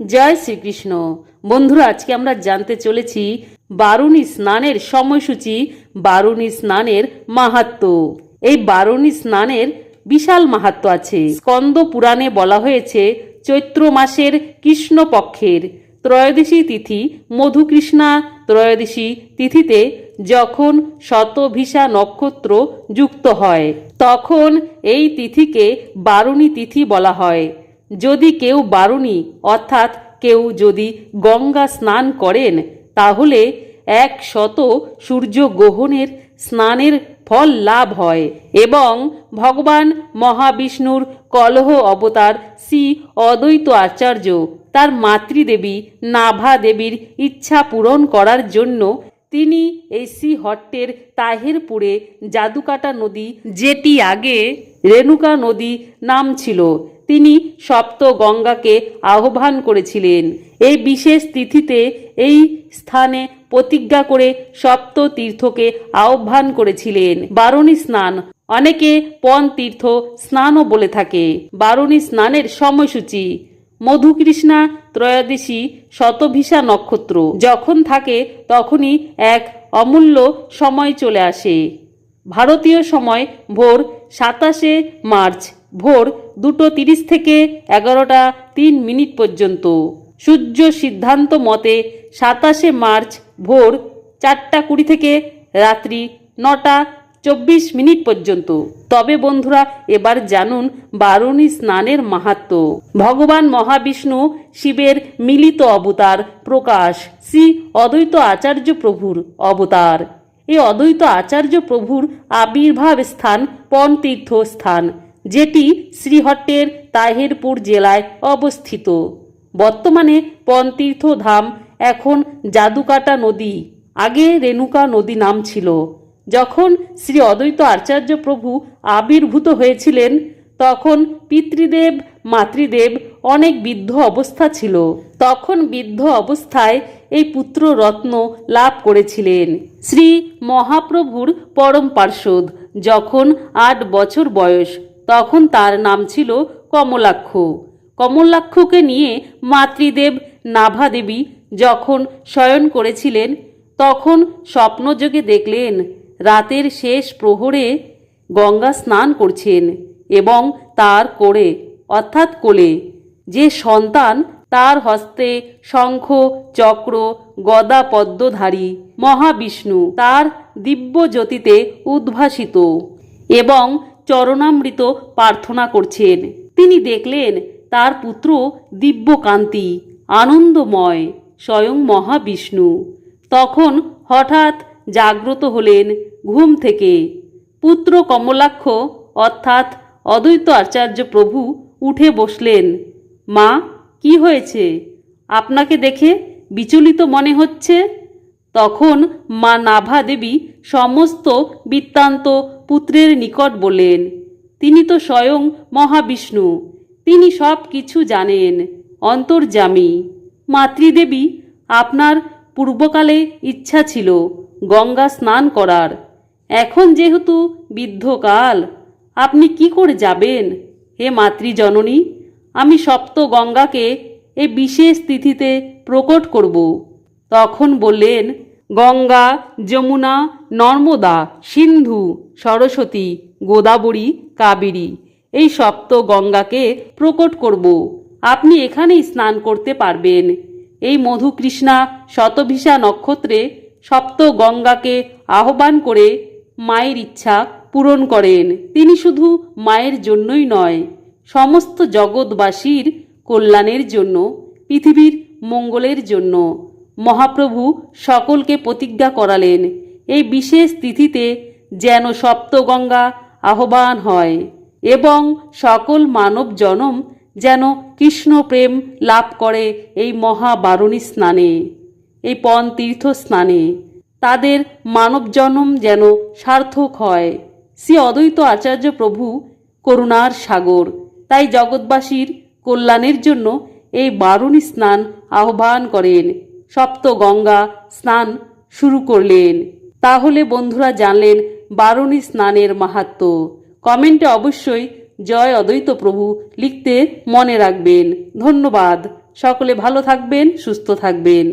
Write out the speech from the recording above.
জয় শ্রীকৃষ্ণ। বন্ধুরা, আজকে আমরা জানতে চলেছি বারুণী স্নানের সময়সূচি, বারুণী স্নানের মাহাত্ম। এই বারুণী স্নানের বিশাল মাহাত্ম আছে। স্কন্দ পুরাণে বলা হয়েছে, চৈত্র মাসের কৃষ্ণ পক্ষের ত্রয়োদশী তিথি মধুকৃষ্ণা। ত্রয়োদশী তিথিতে যখন শতভিসা নক্ষত্র যুক্ত হয়, তখন এই তিথিকে বারুণী তিথি বলা হয়। যদি কেউ বারুণী, অর্থাৎ কেউ যদি গঙ্গা স্নান করেন, তাহলে এক শত সূর্য গ্রহণের স্নানের ফল লাভ হয় এবং ভগবান মহাবিষ্ণুর কলহ অবতার শ্রী অদ্বৈত আচার্য, তার মাতৃদেবী নাভা দেবীর ইচ্ছা পূরণ করার জন্য তিনি এই শ্রীহট্টের তাহেরপুরে জাদুকাটা নদী, যেটি আগে রেণুকা নদী নাম ছিল তিনি সপ্ত গঙ্গাকে আহ্বান করেছিলেন। এই বিশেষ তিথিতে এই স্থানে প্রতিজ্ঞা করে সপ্ত তীর্থকে আহ্বান করেছিলেন। বারণী স্নান। অনেকে পন তীর্থ স্নানও বলে থাকে। বারণী স্নানের সময়সূচি। মধুকৃষ্ণা ত্রয়োদশী শতভিসা নক্ষত্র। যখন থাকে তখনই এক অমূল্য সময় চলে আসে। ভারতীয় সময় ভোর সাতাশে মার্চ ভোর দুটো তিরিশ থেকে এগারোটা তিন মিনিট পর্যন্ত। সূর্য সিদ্ধান্ত মতে সাতাশে মার্চ ভোর চারটা কুড়ি থেকে রাত্রি নটা চব্বিশ মিনিট পর্যন্ত। তবে বন্ধুরা, এবার জানুন বারুণী স্নানের মাহাত্ম। ভগবান মহাবিষ্ণু শিবের মিলিত অবতার প্রকাশ। শ্রী অদ্বৈত আচার্য প্রভুর অবতার। এই অদ্বৈত আচার্য প্রভুর আবির্ভাব স্থান পনতীর্থ স্থান যেটি শ্রীহট্টের তাহেরপুর জেলায় অবস্থিত। বর্তমানে পনতীর্থ ধাম এখন জাদুকাটা নদী, আগে রেণুকা নদী নাম ছিল। যখন শ্রী অদ্বৈত আচার্য প্রভু আবির্ভূত হয়েছিলেন, তখন পিতৃদেব, মাতৃদেব অনেক বৃদ্ধ অবস্থা ছিল। তখন বৃদ্ধ অবস্থায় এই পুত্র রত্ন লাভ করেছিলেন। শ্রী মহাপ্রভুর পরম পার্ষদ যখন আট বছর বয়স, তখন তার নাম ছিল কমলাক্ষ। কমলাক্ষকে নিয়ে মাতৃদেব নাভাদেবী যখন শয়ন করেছিলেন, তখন স্বপ্নযোগে দেখলেন, রাতের শেষ প্রহরে গঙ্গা স্নান করছেন এবং তার কোড়ে, অর্থাৎ কোলে যে সন্তান তার হস্তে শঙ্খ, চক্র, গদা পদ্মধারী মহাবিষ্ণু তার দিব্য জ্যোতিতে উদ্ভাসিত এবং চরণামৃত প্রার্থনা করছেন। তিনি দেখলেন তার পুত্র দিব্যকান্তি, আনন্দময়, স্বয়ং মহাবিষ্ণু। তখন হঠাৎ জাগ্রত হলেন ঘুম থেকে। পুত্র কমলাক্ষ অর্থাৎ অদ্বৈত আচার্য প্রভু উঠে বসলেন। মা, কি হয়েছে? আপনাকে দেখে বিচলিত মনে হচ্ছে? তখন মা নাভা দেবী সমস্ত বৃত্তান্ত পুত্রের নিকট বললেন, তিনি তো স্বয়ং মহাবিষ্ণু, তিনি সব কিছু জানেন অন্তর্জামী মাতৃদেবী, আপনার পূর্বকালে ইচ্ছা ছিল গঙ্গা স্নান করার। এখন যেহেতু বৃদ্ধকাল, আপনি কি করে যাবেন? হে মাতৃজননী আমি সপ্ত গঙ্গাকে এ বিশেষ তিথিতে প্রকট করব। তখন বললেন, গঙ্গা, যমুনা, নর্মদা, সিন্ধু, সরস্বতী, গোদাবরী, কাবেরী, এই সপ্ত গঙ্গাকে প্রকট করব। আপনি এখানেই স্নান করতে পারবেন এই মধুকৃষ্ণা শতভিসা নক্ষত্রে সপ্ত গঙ্গাকে আহ্বান করে মায়ের ইচ্ছা পূরণ করেন। তিনি শুধু মায়ের জন্যই নয় সমস্ত জগৎবাসীর কল্যাণের জন্য, পৃথিবীর মঙ্গলের জন্য। মহাপ্রভু সকলকে প্রতিজ্ঞা করালেন, এই বিশেষ তিথিতে যেন সপ্তগঙ্গা আহ্বান হয় এবং সকল মানব জনম যেন কৃষ্ণ প্রেম লাভ করে এই মহাবারণী স্নানে, এই পন তীর্থ স্নানে। তাদের মানব জনম যেন সার্থক হয়। শ্রী অদ্বৈত আচার্য প্রভু করুণার সাগর তাই জগৎবাসীর কল্যাণের জন্য এই বারুণী স্নান আহ্বান করেন। সপ্ত গঙ্গা স্নান শুরু করলেন। তাহলে বন্ধুরা জানলেন বারুণী স্নানের মাহাত্ম। কমেন্টে অবশ্যই জয় অদ্বৈত প্রভু লিখতে মনে রাখবেন। ধন্যবাদ। সকলে ভালো থাকবেন, সুস্থ থাকবেন।